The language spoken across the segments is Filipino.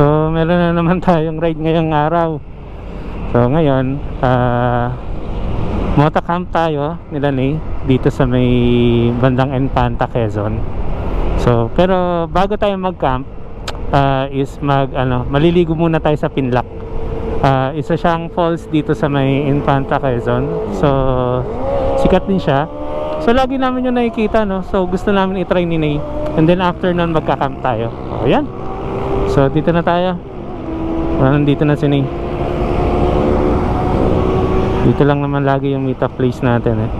So, meron na naman tayong ride ngayong araw. So, ngayon, ah, motocamp tayo nila ni dito sa may bandang Enfanta, Quezon. So, pero bago tayo mag-camp, ah, is mag, ano, maliligo muna tayo sa Pinlock. Ah, isa siyang falls dito sa may Infanta, Quezon. So, sikat din siya. So, lagi namin yung nakikita, no? So, gusto namin i-try ni Nay. And then, after nun, magka-camp tayo. O, yan. So, dito na tayo. Wala nandito na si Nay. Dito lang naman lagi yung meet up place natin, eh.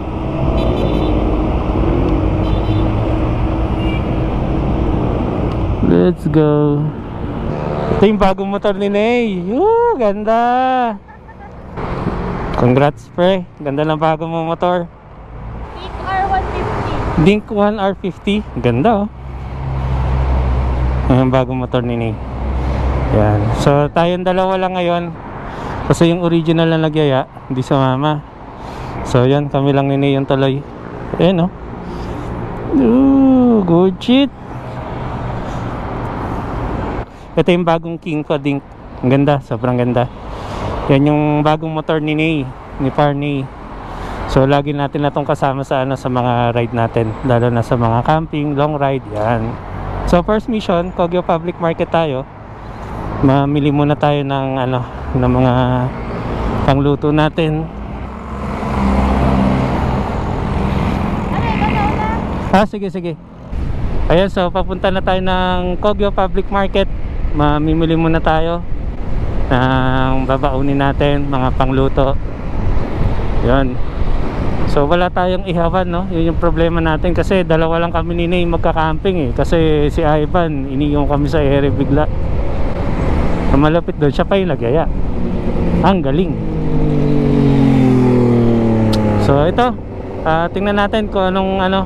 Let's go. Ito yung bagong motor ni Nay. Woo, ganda. Congrats, pre. Ganda ng bagong mo motor. Peak R150. Dink 1R50. Ganda, oh. Ang bagong motor ni Nay. Yan. So, tayong dalawa lang ngayon. Kasi yung original na nagyaya, hindi sumama. So, yan. Kami lang ni Nay yung tuloy. Ayan, oh. Ooh, good shit. Ito yung bagong King ko, Dink. Ang ganda, sobrang ganda. Yan yung bagong motor ni Nay, ni Parney. So lagi natin na kasama sa ano sa mga ride natin, lalo na sa mga camping, long ride, yan. So first mission, Kogyo Public Market tayo. Mamili muna tayo ng ano, ng mga pangluto natin. Ah, sige, sige. Ayan, so papunta na tayo ng Kogyo Public Market. Mamimili muna tayo ng babaunin natin, mga pangluto. Yun. So wala tayong ihawan, no? Yun yung problema natin kasi dalawa lang kami ni Nay magka-camping eh. Kasi si Ivan, iniyon kami sa ere bigla. Malapit doon, siya pa yung nagyaya. Ang galing. So ito, ah, tingnan natin kung anong ano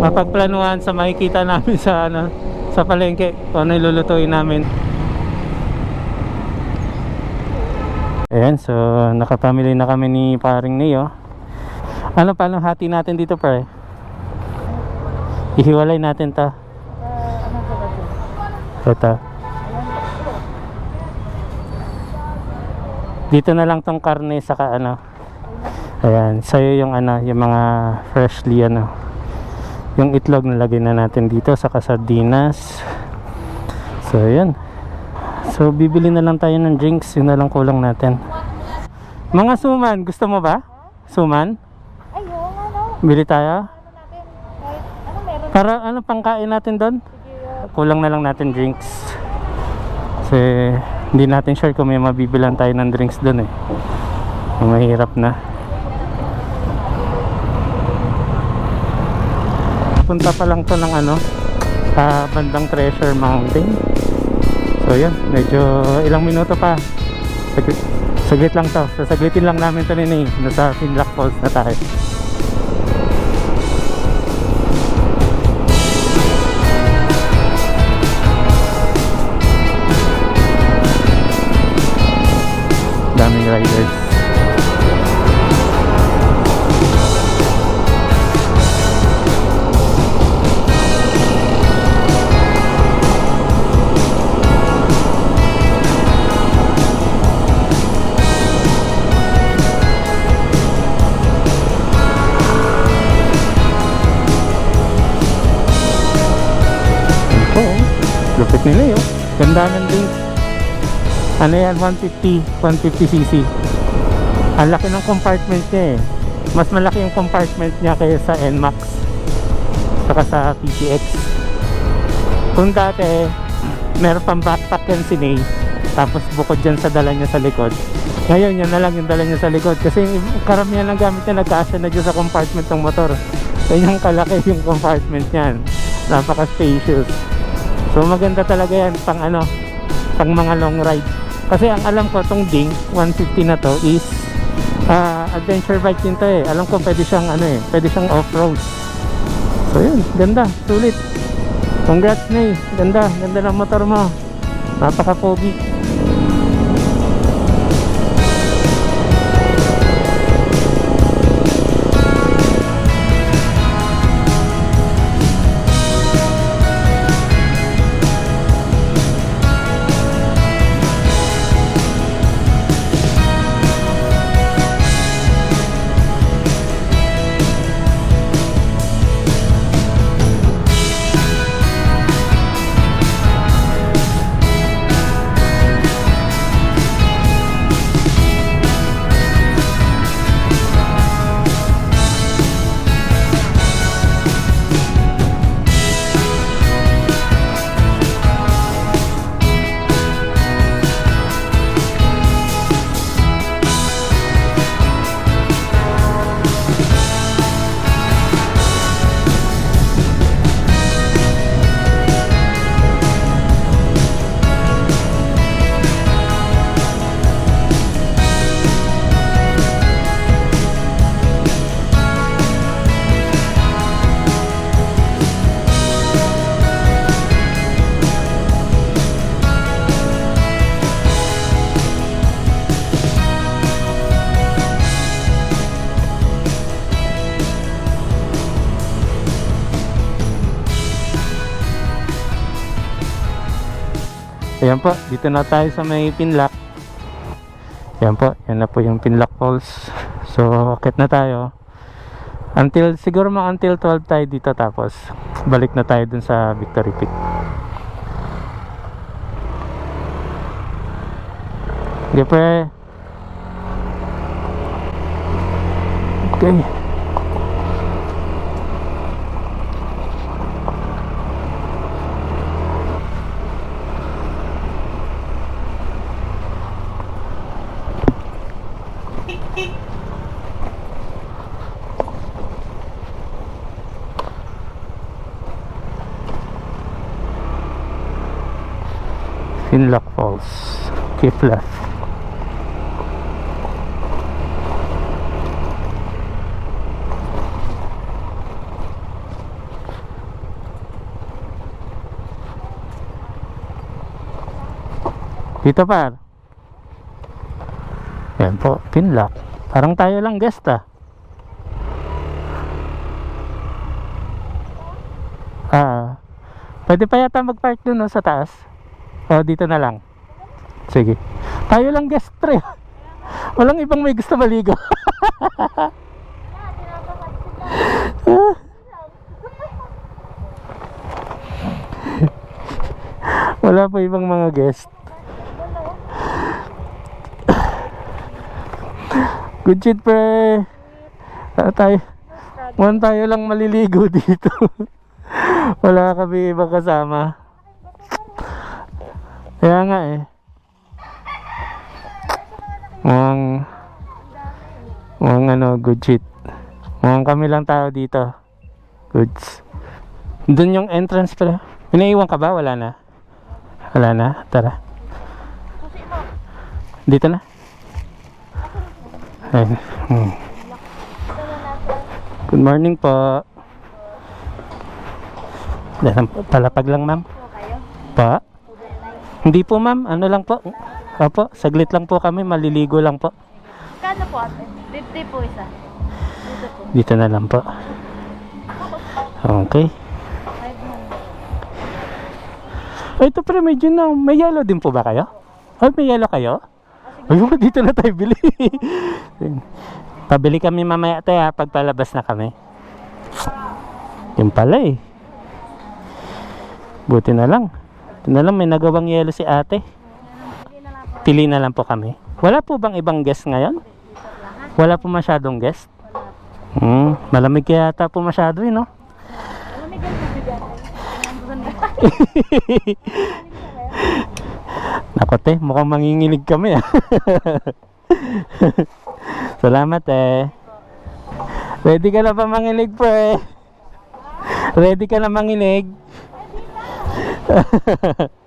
mapagplanuhan sa makikita namin sa ano sa palengke kung ano ilulutuin namin ayan so nakapamili na kami ni paring Neo. Ano paano hati natin dito pre? Ihiwalay natin ta. Ito. Dito na lang tong karne saka ano. Ayan sa'yo yung ano yung mga freshly ano. Yung itlog nalagay na natin dito saka sardinas. So ayan so bibili na lang tayo ng drinks yun na lang kulang natin mga suman gusto mo ba? suman? Ay, oo nga no. bili tayo? Ano ano para ano pangkain natin doon? Kulang na lang natin drinks kasi hindi natin sure kung may mabibilan tayo ng drinks doon eh mahirap na punta pa lang to ng ano ah, bandang Treasure Mountain so yun medyo ilang minuto pa. Saglit, saglit lang to. Sasaglitin lang namin to nini nasa Finlock Falls na tayo. Daming riders Ganda ng drinks. Ano yan, 150, 150cc. Ang laki ng compartment niya eh. Mas malaki yung compartment niya kaysa sa NMAX. Saka sa PCX. Kung dati, meron pang backpack yan si Ney. Tapos bukod dyan sa dala niya sa likod. Ngayon, yan na lang yung dala niya sa likod. Kasi karamihan ng gamit niya nagkasya na dyan sa compartment ng motor. Kanyang kalaki yung compartment niyan. Napaka-spacious. So maganda talaga yan pang ano, pang mga long ride. Kasi ang alam ko tong Ding 150 na to is ah, adventure bike din to eh. Alam ko pwede siyang ano eh, pwede siyang off-road. So yun, ganda, sulit. Congrats Nay, ganda, ganda ng motor mo. Napaka-pogi. Ayan po, dito na tayo sa may Pinlock. Ayan po, yan na po yung Pinlock Falls. So, akit na tayo. Until, siguro mga until 12 tayo dito tapos balik na tayo dun sa Victory Peak. Okay, pre. Okay. Finlock Left. Dito par. Yan po, Finlock. Parang tayo lang guest ah. Ah. Pwede pa yata mag-park dun no, sa taas. O dito na lang. Sige. Tayo lang guest pre. Walang ibang may gusto maligo. Wala pa ibang mga guest. Good shit pre. Ah, tayo. One tayo lang maliligo dito. Wala kami ibang kasama. Kaya nga eh. Mukhang mukhang ano, good shit. Mukhang kami lang tao dito. Goods. Doon yung entrance pala. Pinaiwan ka ba? Wala na. Wala na. Tara. Dito na. Ayun. Hmm. Good morning po. Palapag lang ma'am. Pa? Hindi po ma'am, ano lang po. Opo, saglit lang po kami, maliligo lang po. Kano po ate? 50 po isa. Dito po. Dito na lang po. Okay. 500. Ay, ito pero medyo na, may yellow din po ba kayo? Ay, may yellow kayo? Ayun, dito na tayo bili. Pabili kami mamaya tayo ha, pagpalabas na kami. Yung pala eh. Buti na lang. Buti na lang, may nagawang yellow si ate. Pili na lang po kami. Wala po bang ibang guest ngayon? Wala po masyadong guest? Hmm, malamig kaya yata po masyado eh, no? Nako te, mukhang manginginig kami ah. Salamat eh. Ready ka na ba manginig pre? Ready ka na manginig?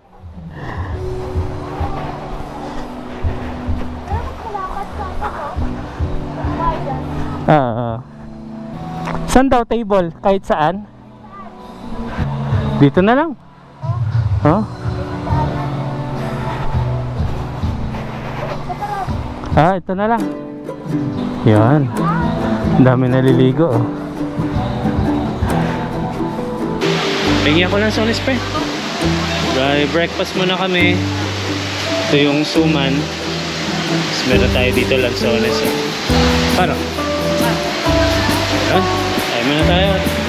Oo. Saan daw table? Kahit saan? Dito na lang. Oh? Ah, ito na lang. Yan. Dami naliligo oh. Bigyan ko ng sonis pre. Dahil breakfast muna kami. Ito yung suman. Tapos meron tayo dito lang sonis. Oh. Parang. Yan. Tayo muna tayo.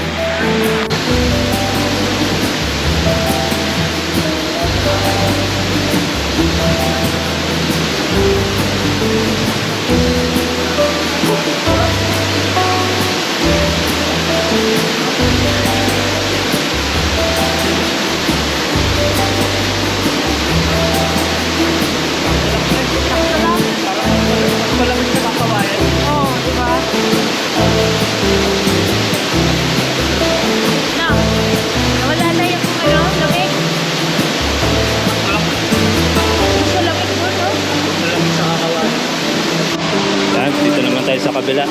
Kabila.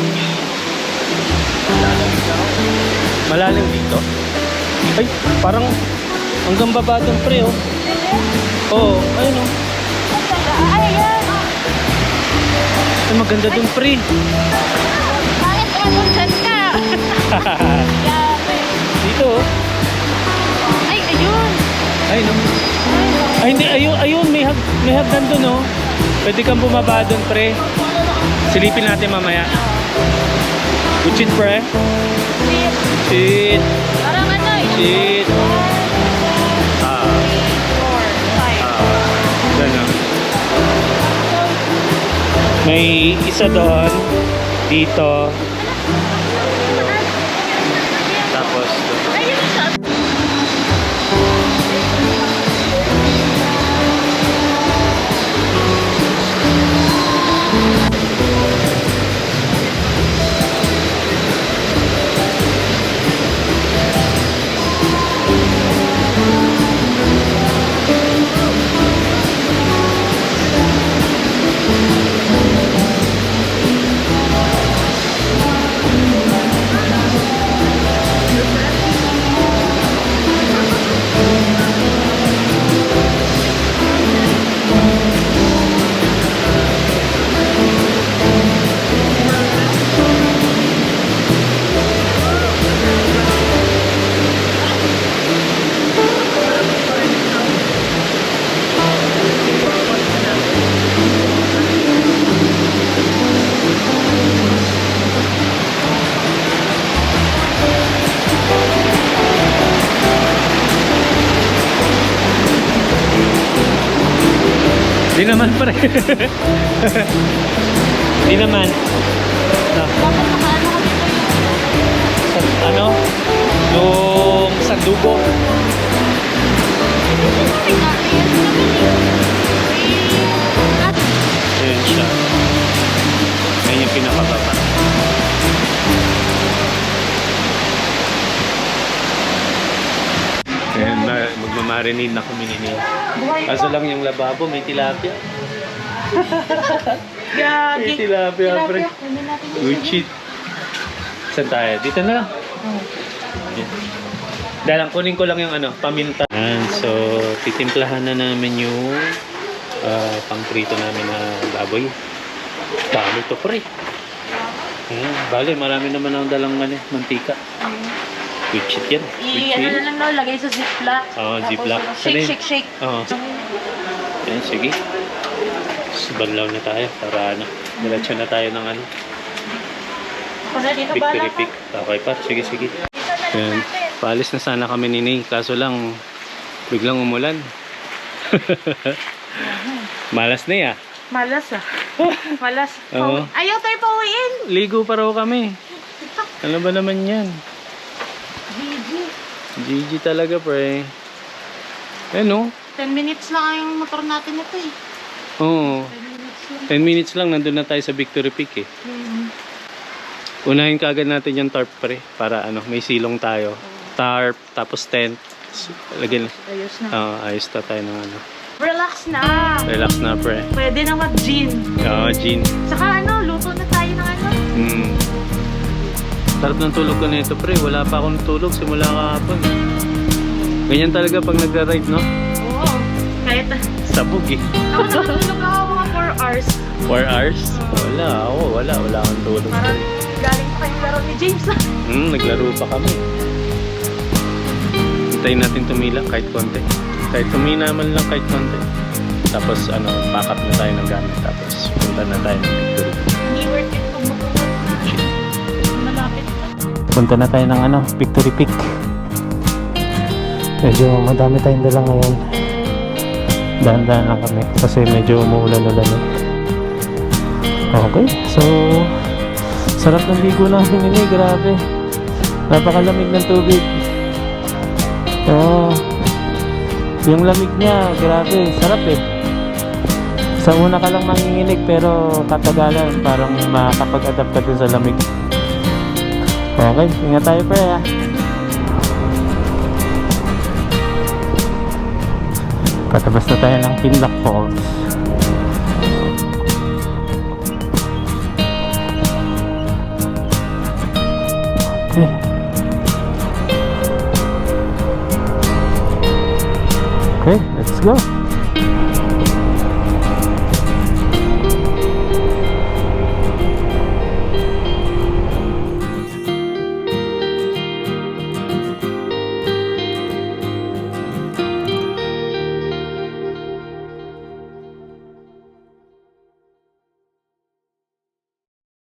Malalim dito? Ay, parang hanggang baba doon pre oh. Oo, ayun oh. Ay, yan! Ay, maganda doon pre. Bakit dyan ka? Dito oh. Ay, ayun! Oh. Ay, Ay, hindi. Ayun, ayun. May, hag, may hagdan doon, oh. Pwede kang bumaba doon, pre. Silipin natin mamaya. Good pre. Shit. Shit. Parang ano. Ah. Four, five. Ah. Ganun. May isa doon. Dito. Di naman pre. Di naman. No. Yung... Sa- ano? Yung at Ayan siya. Ayan yung pinakababa. Ma- magmamarinate na kami buhay Kaso lang yung lababo, may tilapia. May Gagi. tilapia, pre. Shit. Saan tayo? Dito na lang. Ayan. Dahil lang, kunin ko lang yung ano, paminta. Ayan, so titimplahan na namin yung uh, pangprito namin na baboy. Dami to pre. Ayan, bale, marami naman ang dalang ano, mantika. Good shit yan. Good I-ano shit. na lang no, lagay sa ziplock. Oo, Tapos, ziplock. ano, Ano Shake, yun? shake, shake. Oo. Ayan, sige. Subanlaw na tayo para ano, diretso na tayo ng ano, dito victory lang peak. Okay pa, sige sige. Dito na lang Ayan, natin. paalis na sana kami ni Nay, kaso lang biglang umulan. Malas na ya. Malas ah. Malas. Oo. Ayaw tayo pauwiin. Ligo pa raw kami. Ano ba naman yan? GG talaga pre. Ano? 10 minutes lang yung motor natin ito eh. Oo. 10 minutes 10 yun. minutes lang nandun na tayo sa Victory Peak eh. Hmm. Unahin kaagad natin yung tarp pre para ano, may silong tayo. Tarp, tapos tent. Lagyan. Ayos na. Ah, ayos na tayo ng ano. Relax na. Relax na pre. Pwede na mag-gin. Ah, Jean. Saka ano, Sarap ng tulog ko nito pre. Wala pa akong tulog simula kahapon. Ganyan talaga pag nagra-ride no? Oo. Kahit Sabog eh. ako natutulog ako mga 4 hours. 4 hours? Wala ako. Wala. Wala akong tulog. Parang galing pa kayong laro ni James ah. Hmm, naglaro pa kami. Hintayin natin tumila kahit konti. Kahit tumina man lang kahit konti. Tapos ano, pack up na tayo ng gamit. Tapos punta na tayo ng victory. Punta na tayo ng ano, Victory Peak. Medyo madami tayong dala ngayon. Dahan-dahan lang kami kasi medyo umuulan-ulan eh. Okay, so sarap ng ligo namin ini, grabe. Napakalamig ng tubig. Oo. yung lamig niya, grabe, sarap eh. Sa una ka lang manginginig pero katagalan parang makakapag-adapt ka dun sa lamig. Okay, ingat tayo pre ha. Patabas na tayo ng Pinlock Falls. Okay. Okay, let's go.